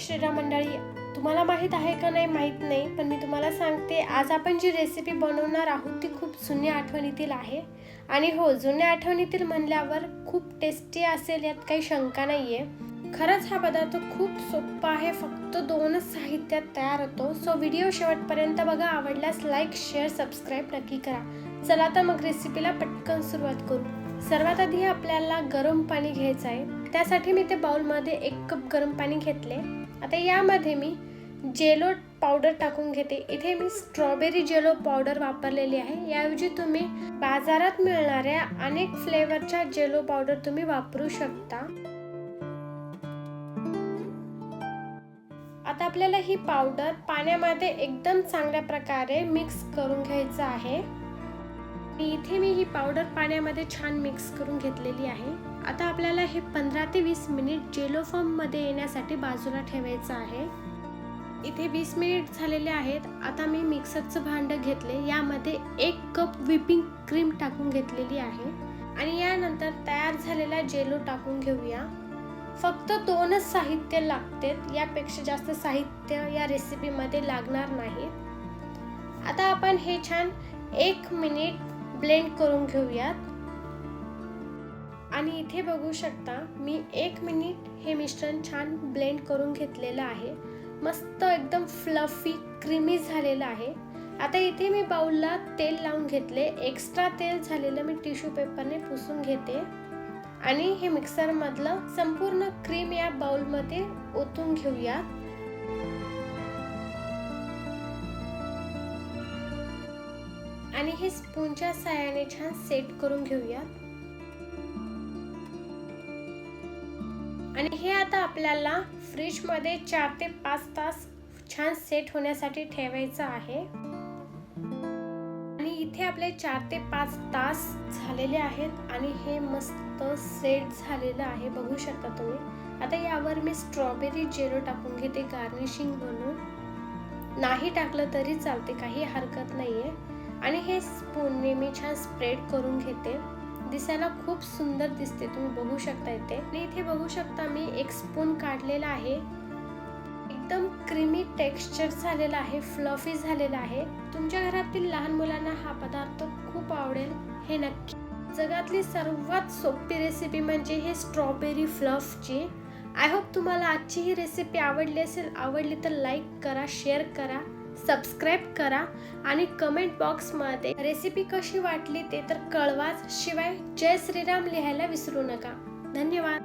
श्रीराम मंडळी तुम्हाला माहीत आहे का नाही? माहीत नाही पण मी तुम्हाला सांगते आज आपण जी रेसिपी बनवणार आहोत ती खूप जुन्या आठवणीतील आहे. आणि हो जुन्या आठवणीतील म्हणल्यावर खूप टेस्टी असेल यात काही शंका नाही आहे खरंच हा पदार्थ खूप सोपा आहे फक्त दोनच साहित्यात तयार होतो. सो व्हिडिओ शेवटपर्यंत बघा आवडल्यास लाईक शेअर सबस्क्राईब नक्की करा. चला तर मग रेसिपीला पटकन सुरुवात करू. सर्वात आधी आपल्याला गरम पाणी घ्यायचं आहे. त्यासाठी मी ते बाउलमध्ये एक कप गरम पाणी घेतले. आता यामध्ये मी जेलो पावडर टाकून घेते. इथे मी स्ट्रॉबेरी जेलो पावडर वापरलेली आहे. याऐवजी तुम्ही बाजारात मिळणाऱ्या अनेक फ्लेवरच्या जेलो पावडर तुम्ही वापरू शकता. आता आपल्याला ही पावडर पाण्यामध्ये एकदम चांगल्या प्रकारे मिक्स करून घ्यायचं आहे. आणि इथे मी ही पावडर पाण्यामध्ये छान मिक्स करून घेतलेली आहे. आता आपल्याला हे पंधरा ते वीस मिनिट जेलो फॉर्ममध्ये येण्यासाठी बाजूला ठेवायचं आहे. इथे वीस मिनिट झालेले आहेत. आता मी मिक्सरचं भांडं घेतले. यामध्ये एक कप व्हिपिंग क्रीम टाकून घेतलेली आहे. आणि यानंतर तयार झालेला जेलो टाकून घेऊया. फक्त दोनच साहित्य लागते यापेक्षा जास्त साहित्य या रेसिपीमध्ये लागणार नाहीत. आता आपण हे छान एक मिनिट ब्लेंड करून घेऊयात. आणि इथे बघू शकता मी एक मिनिट हे मिश्रण छान ब्लेंड करून घेतलेलं आहे. मस्त एकदम फ्लफी क्रीमी झालेलं आहे. आता इथे मी बाउलला तेल लावून घेतले. एक्स्ट्रा तेल झालेलं मी टिश्यू पेपरने पुसून घेते. आणि हे मिक्सरमधलं संपूर्ण क्रीम या बाउलमध्ये ओतून घेऊयात. आणि हे स्पूनच्या साहाय्याने छान सेट करून घेऊयात. आणि हे आता आपल्याला फ्रीजमध्ये चार ते पाच तास छान सेट होण्यासाठी ठेवायचं आहे. आणि इथे आपले चार ते पाच तास झालेले आहेत आणि हे मस्त सेट झालेलं आहे बघू शकता तुम्ही. आता यावर मी स्ट्रॉबेरी जेरो टाकून घेते गार्निशिंग म्हणून. नाही टाकलं तरी चालते काही हरकत नाही आहे आणि हे स्पूनने मी छान स्प्रेड करून घेते. दिसायला खूप सुंदर दिसते तुम्ही बघू शकता इथे. आणि इथे बघू शकता मी एक स्पून काढलेला आहे. एकदम क्रीमी टेक्स्चर झालेला आहे फ्लफी झालेला आहे. तुमच्या घरातील लहान मुलांना हा पदार्थ खूप आवडेल हे नक्की. जगातली सर्वात सोपी रेसिपी म्हणजे हे स्ट्रॉबेरी फ्लफची आय होप तुम्हाला आजची ही रेसिपी आवडली असेल आवडली तर लाईक करा शेअर करा. सबस्क्राईब करा आणि कमेंट बॉक्समध्ये रेसिपी कशी वाटली ते तर कळवाच. शिवाय जय श्रीराम लिहायला विसरू नका. धन्यवाद.